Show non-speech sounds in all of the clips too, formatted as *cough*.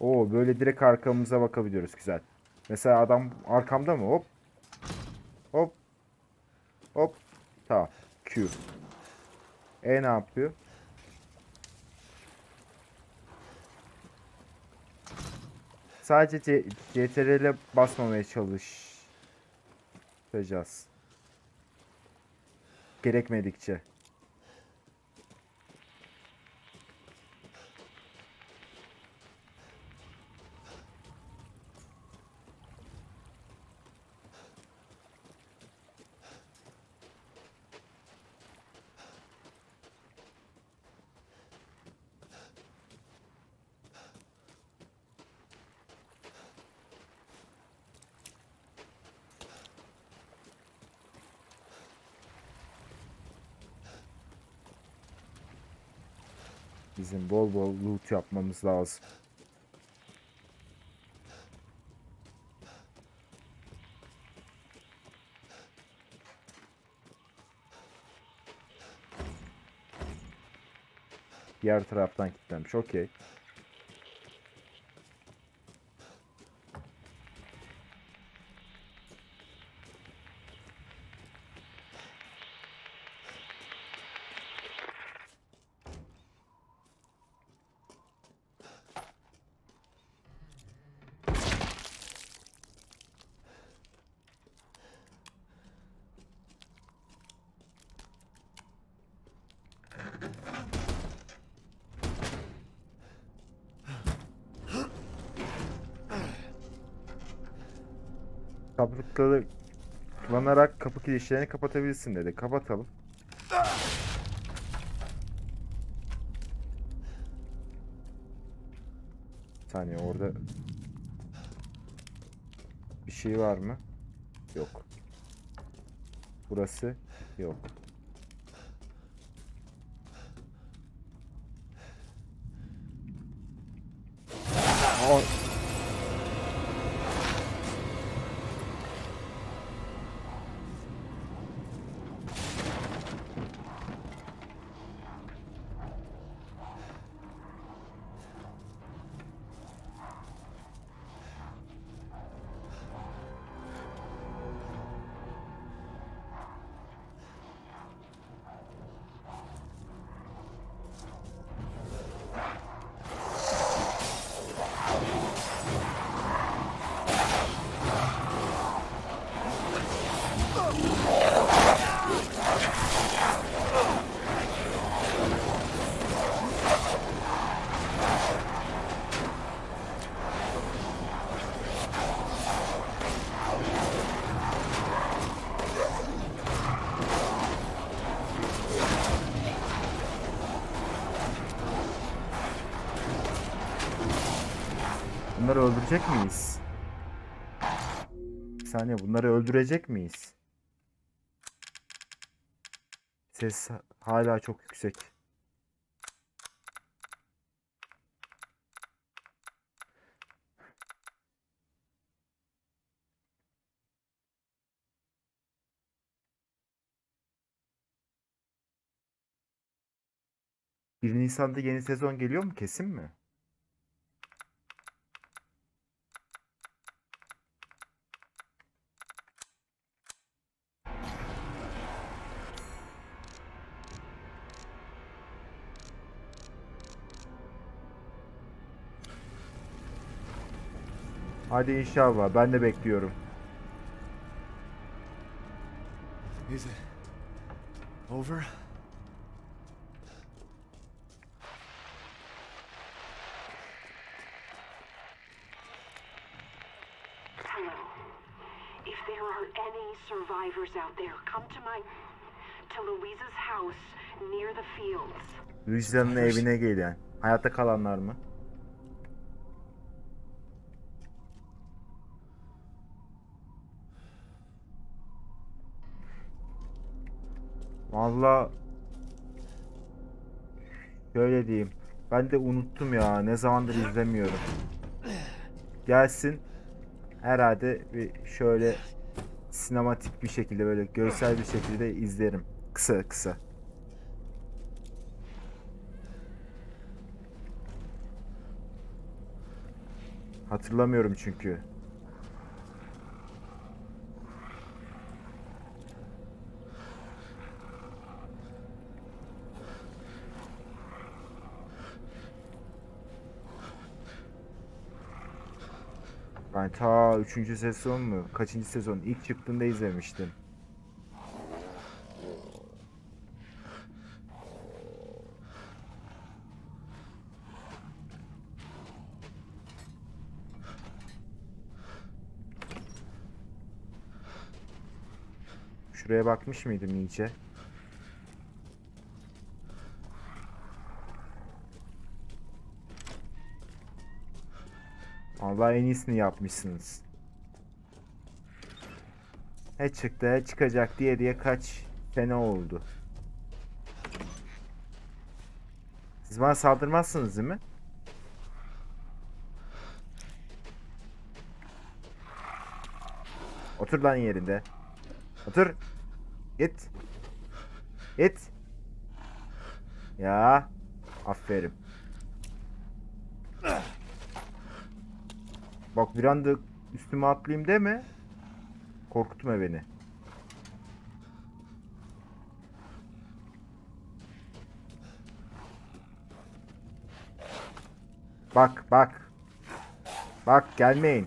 Oo böyle direkt arkamıza bakabiliyoruz güzel. Mesela adam arkamda mı? Hop. Hop. Hop. Tamam. Q. E ne yapıyor? Sadece CTRL'e basmamaya çalışacağız. Gerekmedikçe. Bizim bol bol loot yapmamız lazım. Diğer taraftan kilitlenmiş. Okey. Kapıları kullanarak kapı kilitlerini kapatabilirsin dedi. Kapatalım. Bir saniye orada bir şey var mı? Yok. Burası yok. Aa, Bunları öldürecek miyiz? Bir saniye bunları öldürecek miyiz? Ses hala çok yüksek. Bir Nisan'da yeni sezon geliyor mu? Kesin mi? Hadi inşallah. Ben de bekliyorum. Is it over? Hello. If there are any survivors out there, come to my to Louisa's house near the fields. Lucia'nın evine gelen. Hayatta kalanlar mı? Valla şöyle diyeyim. Ben de unuttum ya. Ne zamandır izlemiyorum. Gelsin. Herhalde bir şöyle sinematik bir şekilde böyle görsel bir şekilde izlerim. Kısa kısa. Hatırlamıyorum çünkü. Ben ta 3. sezon mu? Kaçıncı sezon? İlk çıktığında izlemiştim. Şuraya bakmış mıydım iyice? Vallahi en iyisini yapmışsınız. He çıktı he çıkacak diye diye kaç sene oldu. Siz bana saldırmazsınız değil mi? Otur lan yerinde. Otur. Git. Git. Ya. Aferin. Bak bir anda üstüme atlayayım deme. Korkutma beni. Bak bak. Bak gelmeyin.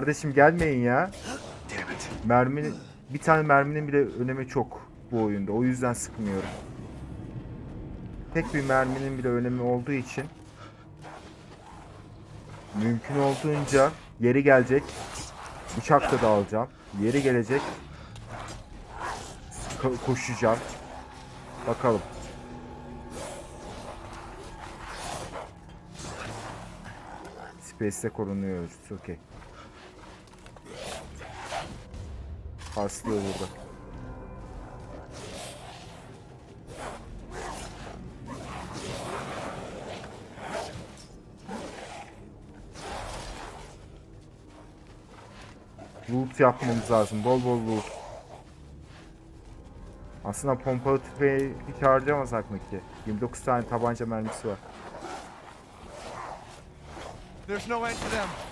Kardeşim gelmeyin ya. Merminin bir tane merminin bile önemi çok bu oyunda. O yüzden sıkmıyorum. Tek bir merminin bile önemi olduğu için mümkün olduğunca yeri gelecek uçakla da alacağım. Yeri gelecek ko- koşacağım. Bakalım. Space'te korunuyoruz. Okey. Paslıyor burada. Loot yapmamız lazım. Bol bol loot. Aslında pompalı tüfeği hiç harcamasak mı ki? 29 tane tabanca mermisi var. There's no end to them.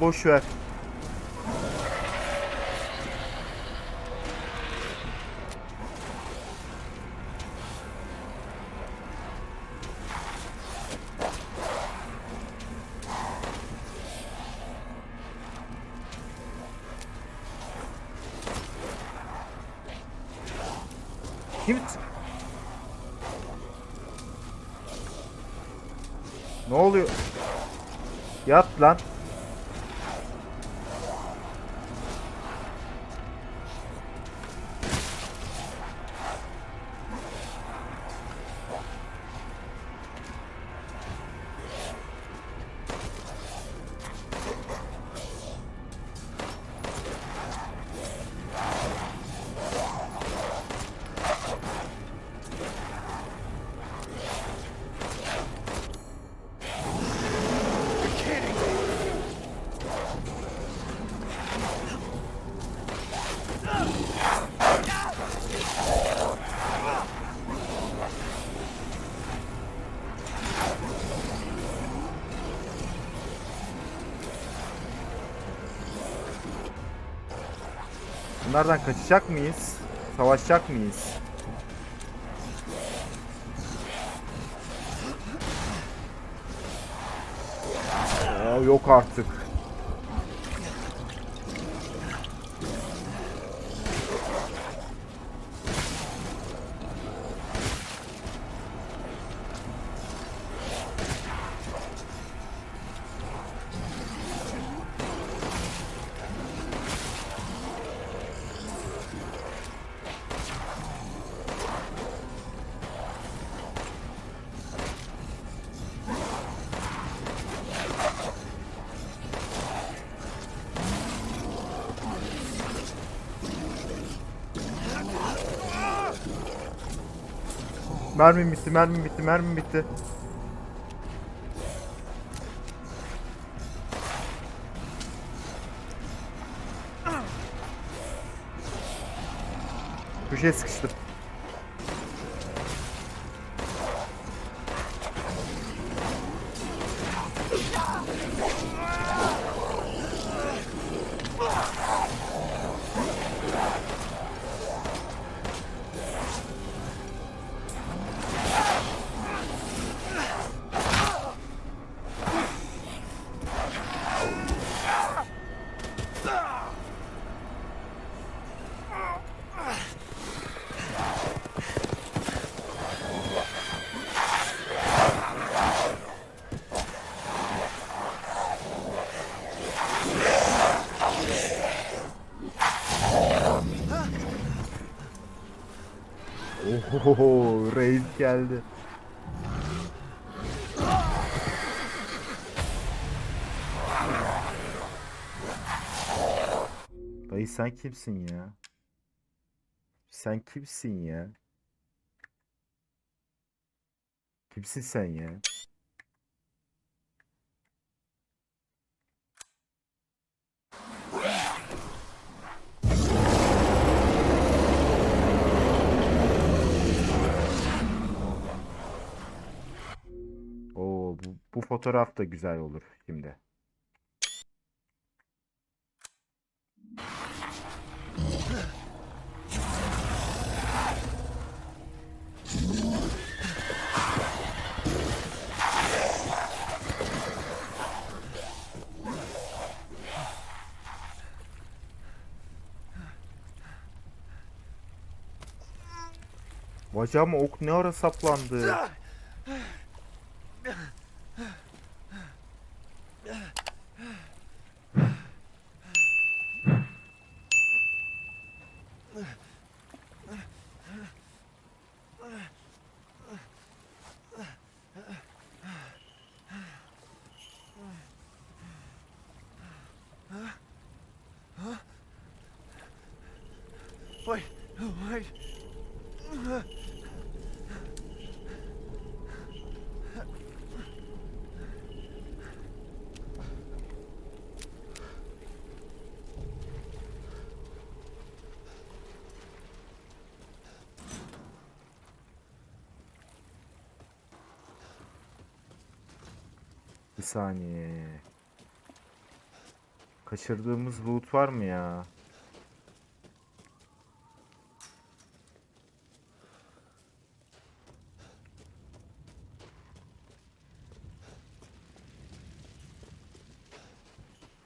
Falan boş ver. Kim? Ne oluyor? Yat lan. Bunlardan kaçacak mıyız? Savaşacak mıyız? Aa, yok artık. Mermim bitti, mermim bitti, mermim bitti. Köşeye sıkıştım. Geldi. Dayı sen kimsin ya? Sen kimsin ya? Kimsin sen ya? Fotoğraf da güzel olur şimdi. Bacağıma ok ne ara saplandı? Wait. Bir saniye. Kaçırdığımız loot var mı ya?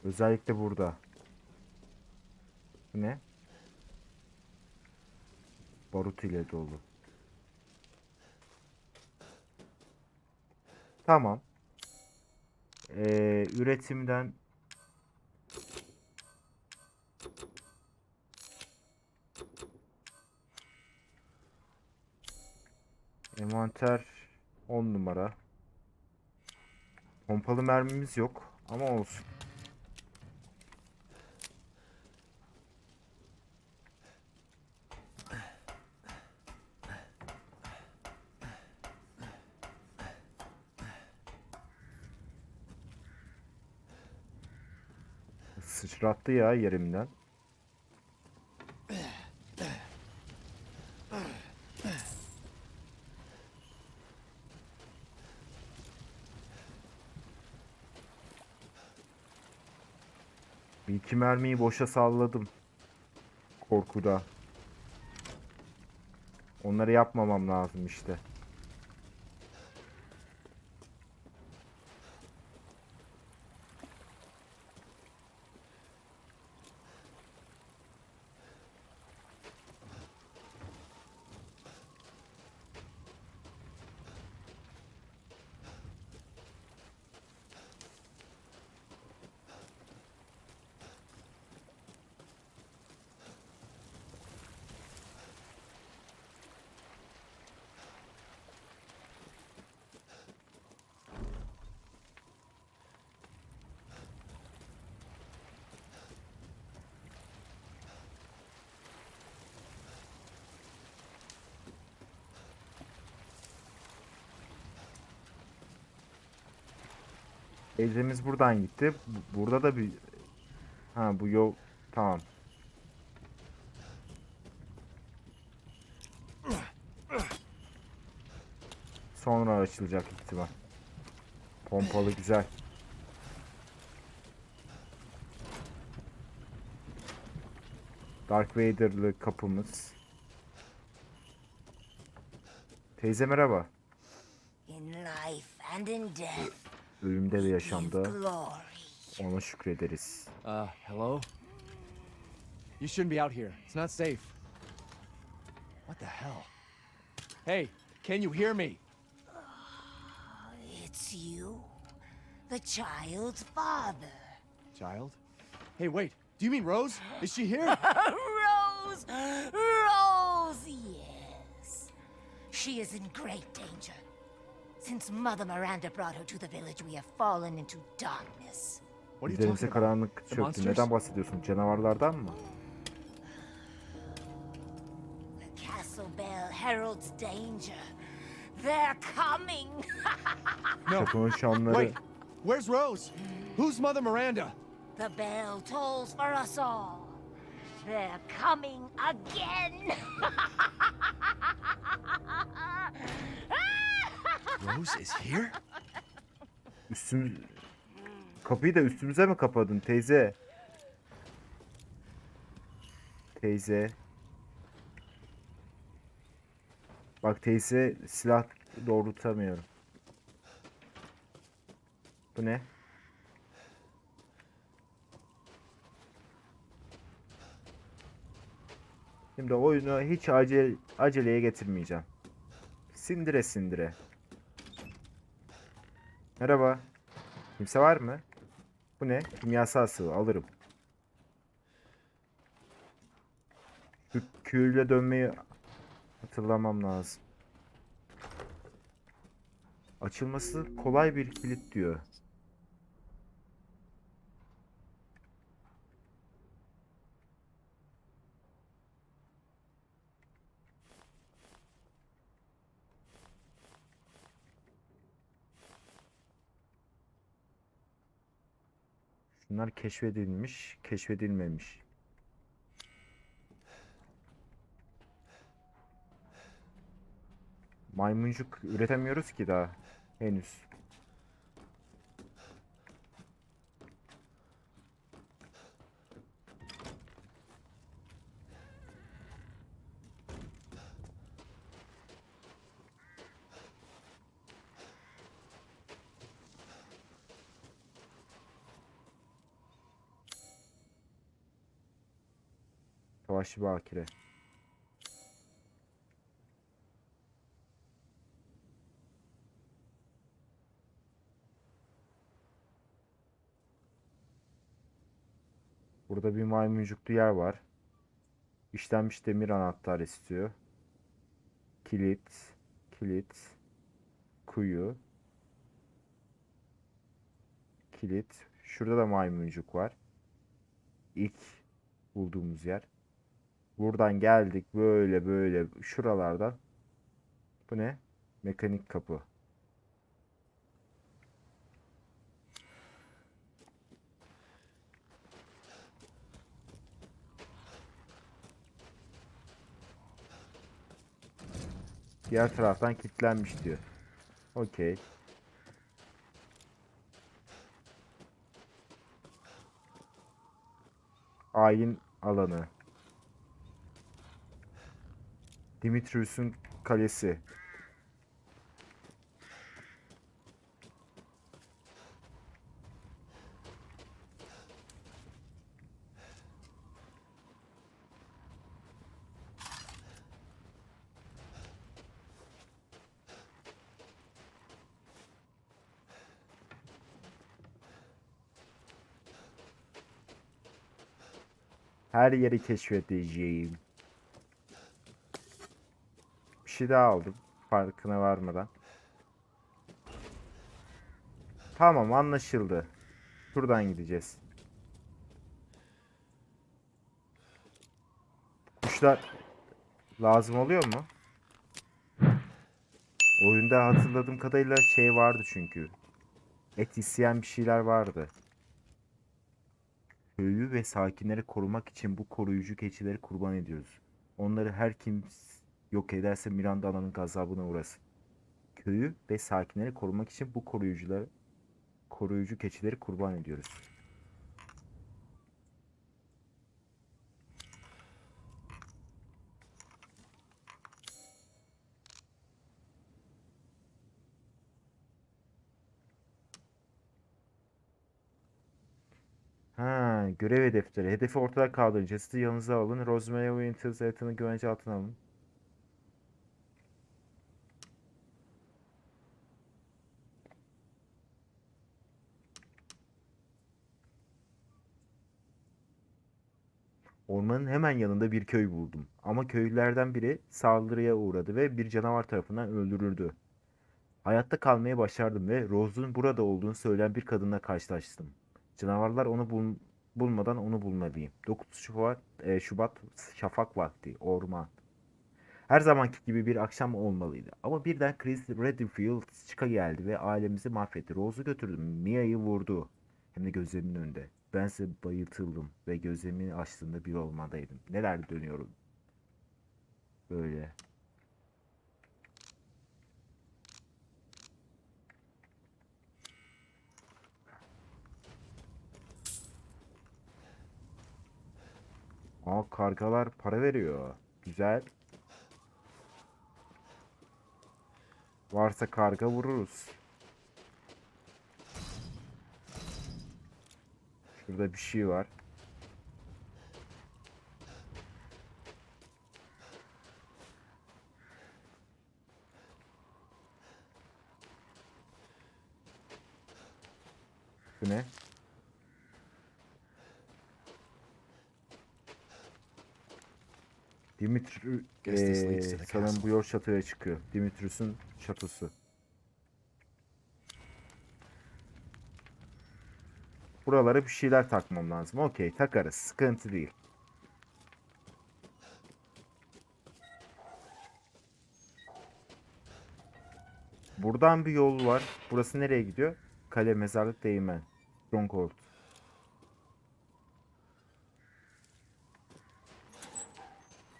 Özellikle burada. Bu ne? Barut ile dolu. Tamam. Ee, üretimden envanter 10 numara. Pompalı mermimiz yok ama olsun. Sıçrattı ya yerimden. Bir iki mermiyi boşa salladım. Korkuda. Onları yapmamam lazım işte. Teyzemiz buradan gitti. Bu- Burada da bir... Ha bu yol... Tamam. Sonra açılacak ihtimal. Pompalı güzel. Dark Vader'lı kapımız. Teyze merhaba. In life and in death, Ölümde ve yaşamda ona şükrederiz. Uh, hello? You shouldn't be out here. It's not safe. What the hell? Hey, can you hear me? It's you, the child's father. Child? Hey, wait. Do you mean Rose? Is she here? *laughs* Rose! Rose, yes. She is in great danger. Since Mother Miranda brought her to the village, we have fallen into darkness. What are you Üzerimize talking about? karanlık The çöktü. monsters? Neden bahsediyorsun? Canavarlardan mı? The castle bell heralds danger. They're coming! *laughs* No. Şanları. Wait. Where's Rose? Who's Mother Miranda? the bell tolls for us all. They're coming again! *laughs* Rose is here? Üstümüz... Kapıyı da üstümüze mi kapadın teyze? Teyze. Bak teyze silah doğrultamıyorum. Bu ne? Şimdi oyunu hiç acele, aceleye getirmeyeceğim. Sindire sindire. Merhaba. Kimse var mı? Bu ne? Kimyasal sıvı alırım. Şu Q'yle dönmeyi hatırlamam lazım. Açılması kolay bir kilit diyor. Şunlar keşfedilmiş, keşfedilmemiş. Maymuncuk üretemiyoruz ki daha henüz. Savaşçı bakire. Burada bir maymuncuklu yer var. İşlenmiş demir anahtar istiyor. Kilit, kilit, kuyu, kilit. Şurada da maymuncuk var. İlk bulduğumuz yer. Buradan geldik böyle böyle şuralardan. Bu ne? Mekanik kapı. Diğer taraftan kilitlenmiş diyor. Okey. Ayin alanı. Dimitrius'un kalesi. Her yeri keşfedeceğim. Şey daha aldım. Farkına varmadan. Tamam anlaşıldı. Şuradan gideceğiz. Kuşlar lazım oluyor mu? Oyunda hatırladığım kadarıyla şey vardı çünkü. Et isteyen bir şeyler vardı. Köyü ve sakinleri korumak için bu koruyucu keçileri kurban ediyoruz. Onları her kim yok ederse Miranda ananın gazabına uğrasın. Köyü ve sakinleri korumak için bu koruyucuları koruyucu keçileri kurban ediyoruz. Ha, görev hedefleri. Hedefi ortada kaldırın. Cesedi yanınıza alın. Rosemary Winters hayatını güvence altına alın. Ormanın hemen yanında bir köy buldum. Ama köylülerden biri saldırıya uğradı ve bir canavar tarafından öldürüldü. Hayatta kalmayı başardım ve Rose'un burada olduğunu söyleyen bir kadınla karşılaştım. Canavarlar onu bul- bulmadan onu bulmalıyım. 9 Şubat, e, Şubat şafak vakti orman. Her zamanki gibi bir akşam olmalıydı. Ama birden Chris Redfield çıka geldi ve ailemizi mahvetti. Rose'u götürdüm. Mia'yı vurdu. Hem de gözlerimin önünde. Bense bayıltıldım ve gözlerimi açtığımda bir ormandaydım. Neler dönüyorum. Böyle. Aa kargalar para veriyor. Güzel. Varsa karga vururuz. Şurada bir şey var. Bu ne? Dimitri the sanırım bu yol şatoya çıkıyor. Dimitrius'un şatosu. Buralara bir şeyler takmam lazım. Okey takarız. Sıkıntı değil. Buradan bir yol var. Burası nereye gidiyor? Kale, mezarlık, değirmen. Stronghold.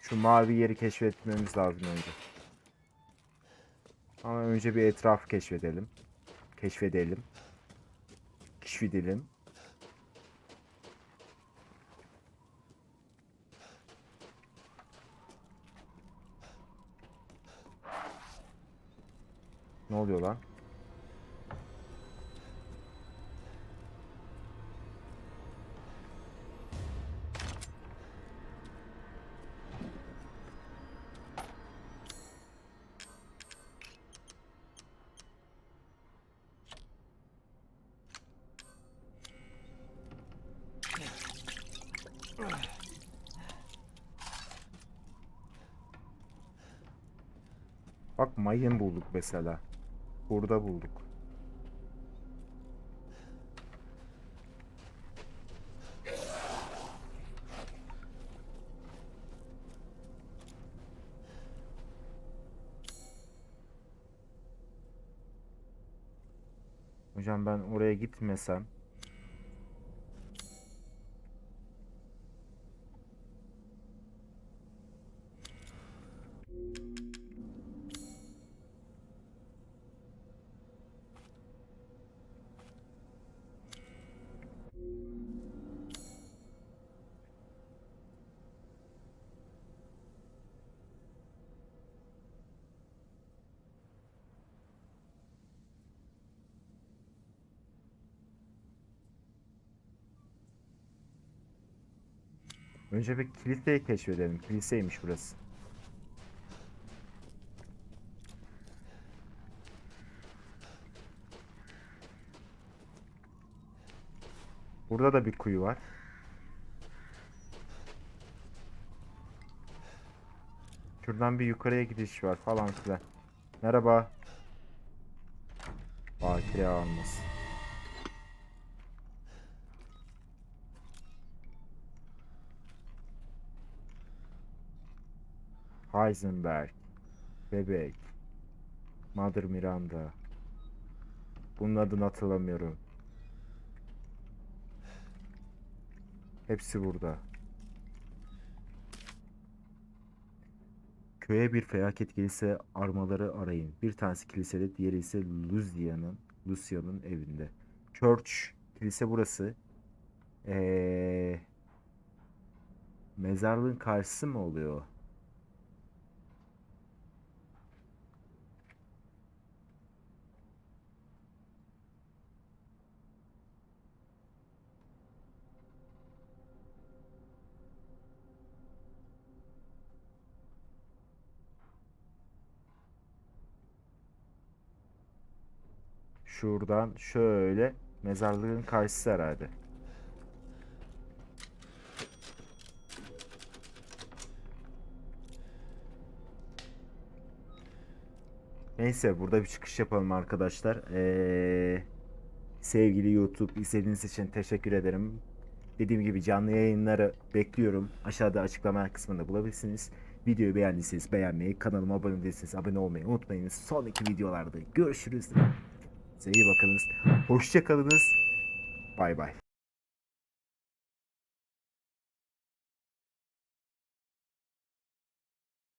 Şu mavi yeri keşfetmemiz lazım önce. Ama önce bir etrafı keşfedelim. Keşfedelim. Keşfedelim. Ne oluyor lan? Bak mayın bulduk mesela. Burada bulduk. Hocam ben oraya gitmesem Önce bir kiliseyi keşfedelim. Kiliseymiş burası. Burada da bir kuyu var. Şuradan bir yukarıya gidiş var falan filan. Merhaba. Bakire alması. Heisenberg. Bebek. Mother Miranda. Bunun adını hatırlamıyorum. Hepsi burada. Köye bir felaket gelirse armaları arayın. Bir tanesi kilisede, diğeri ise Lucia'nın Lucia'nın evinde. Church, kilise burası. Ee, mezarlığın karşısı mı oluyor? Şuradan şöyle mezarlığın karşısı herhalde. Neyse burada bir çıkış yapalım arkadaşlar. Ee, sevgili YouTube izlediğiniz için teşekkür ederim. Dediğim gibi canlı yayınları bekliyorum. Aşağıda açıklama kısmında bulabilirsiniz. Videoyu beğendiyseniz beğenmeyi, kanalıma abone değilseniz abone olmayı unutmayınız. Sonraki videolarda görüşürüz. Size iyi bakınız. Hoşça kalınız. Bay bay.